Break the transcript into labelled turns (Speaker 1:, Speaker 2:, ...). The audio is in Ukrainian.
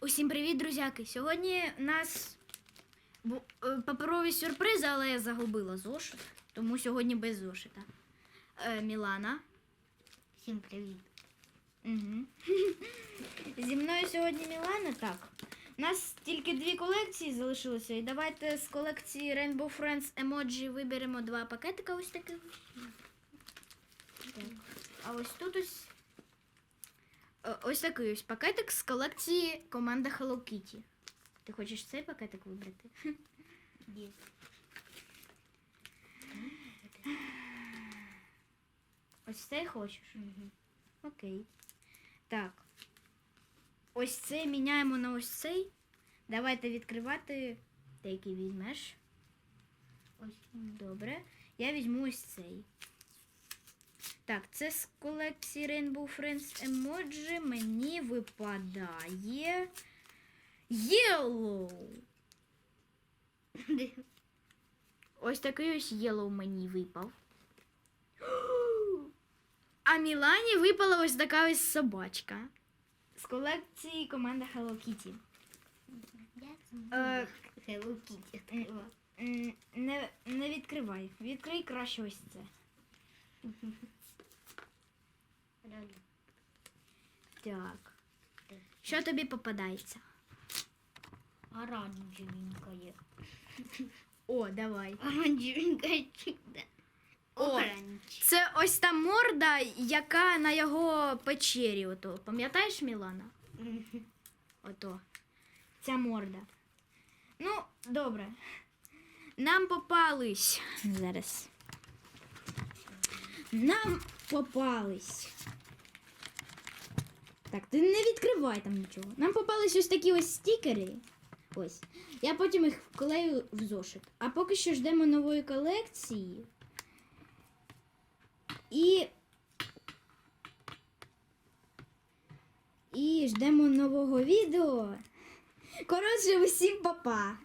Speaker 1: Усім привіт, друзяки! Сьогодні у нас е, паперові сюрпризи, але я загубила зошит, тому сьогодні без зошита. Е, Мілана.
Speaker 2: Всім привіт.
Speaker 1: Угу. Зі мною сьогодні Мілана. Так. У нас тільки дві колекції залишилося. І давайте з колекції Rainbow Friends Emoji виберемо два пакетика ось таких. Так. А ось тут ось. Е, Ось такий ось пакетик з колекції команда Hello Kitty. Ти хочеш цей пакетик вибрати?
Speaker 2: Є.
Speaker 1: Ось цей хочеш? Окей. Так. Ось цей міняємо на ось цей. Давайте відкривати. Ти який візьмеш.
Speaker 2: Ось.
Speaker 1: Добре. Я візьму ось цей. Так, це з колекції Rainbow Friends Emoji мені випадає. Yellow. Ось такий ось Yellow мені випав. А Мілані випала ось така ось собачка. З колекції команда Hello Kitty. Е,
Speaker 2: Hello Kitty
Speaker 1: Не, не відкривай. Відкрий краще ось це.
Speaker 2: Реально.
Speaker 1: Так. Що тобі попадається?
Speaker 2: Оранжевенька є.
Speaker 1: О, давай.
Speaker 2: Оранжевенька чудо.
Speaker 1: О. Це ось та морда, яка на його печері. Ото. Пам'ятаєш, Мілана? Ото. Ця морда. Ну, добре. Нам попались. Зараз. Нам попались. Так, ти не відкривай там нічого. Нам попались ось такі ось стікери. Ось. Я потім їх вклею в зошит. А поки що ждемо нової колекції. І. І ждемо нового відео. Коротше, усім папа.